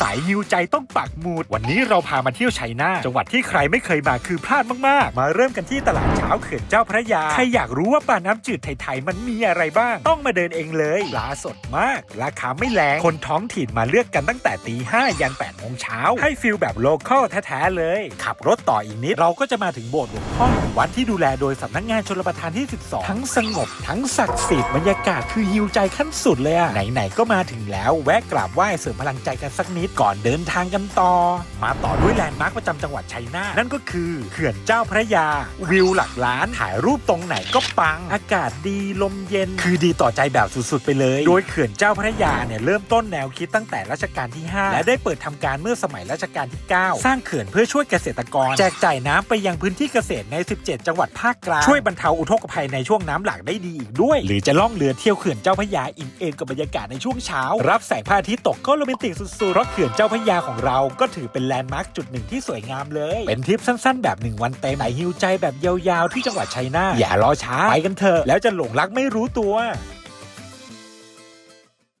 สายฮิวใจต้องปักหมุด วันนี้เราพามาเที่ยวชัยนาทจังหวัดที่ใครไม่เคยมาคือพลาดมาก ๆ มาเริ่มกันที่ตลาดเช้าเขื่อนเจ้าพระยา ใครอยากรู้ว่าปลาน้ำจืดไทย ๆ มันมีอะไรบ้าง ต้องมาเดินเองเลยปลาสดมาก ราคาไม่แรง คนท้องถิ่นมาเลือกกันตั้งแต่ตีห้ายัน8ปดโมงเช้า ให้ฟิลแบบโลคอลแท้ ๆ เลย ขับรถต่ออีกนิด เราก็จะมาถึงโบสถ์หลวงพ่อวัดที่ดูแลโดยสำนักงานชลประทานที่ 12 ทั้งสงบ ทั้งศักดิ์สิทธิ์บรรยากาศคือฮิวใจขั้นสุดเลยอะไหนๆก็มาถึงแล้วแวะกราบไหว้เสริมพลังใจกันสักนิดก่อนเดินทางกันต่อ มาต่อด้วยแลนด์มาร์คประจำจังหวัดชัยนาทนั่นก็คือเขื่อนเจ้าพระยา วิวหลักล้านถ่ายรูปตรงไหนก็ปัง อากาศดีลมเย็น คือดีต่อใจแบบสุดๆ ไปเลย โดยเขื่อนเจ้าพระยาเนี่ยเริ่มต้นแนวคิดตั้งแต่รัชกาลที่ 5 และได้เปิดทำการเมื่อสมัยรัชกาลที่ 9 สร้างเขื่อนเพื่อช่วยเกษตรกร แจกจ่ายน้ำไปยังพื้นที่เกษตรใน 17 จังหวัดภาคกลางช่วยบรรเทาอุทกภัยในช่วงน้ำหลากได้ดีอีกด้วย หรือจะล่องเรือเที่ยวเขื่อนเจ้าพระยาอิ่มเอมกับบรรยากาศในช่วงเช้า รับแสงพระอาทิตย์ตกก็โรแมนติกสุดๆเพราะเขื่อนเจ้าพระยาของเราก็ถือเป็นแลนด์มาร์คจุดหนึ่งที่สวยงามเลย เป็นทริปสั้นๆ แบบหนึ่งวันเต็มไหนหิวใจแบบยาวๆที่จังหวัดชัยนาทอย่ารอช้าไปกันเถอะแล้วจะหลงรักไม่รู้ตัว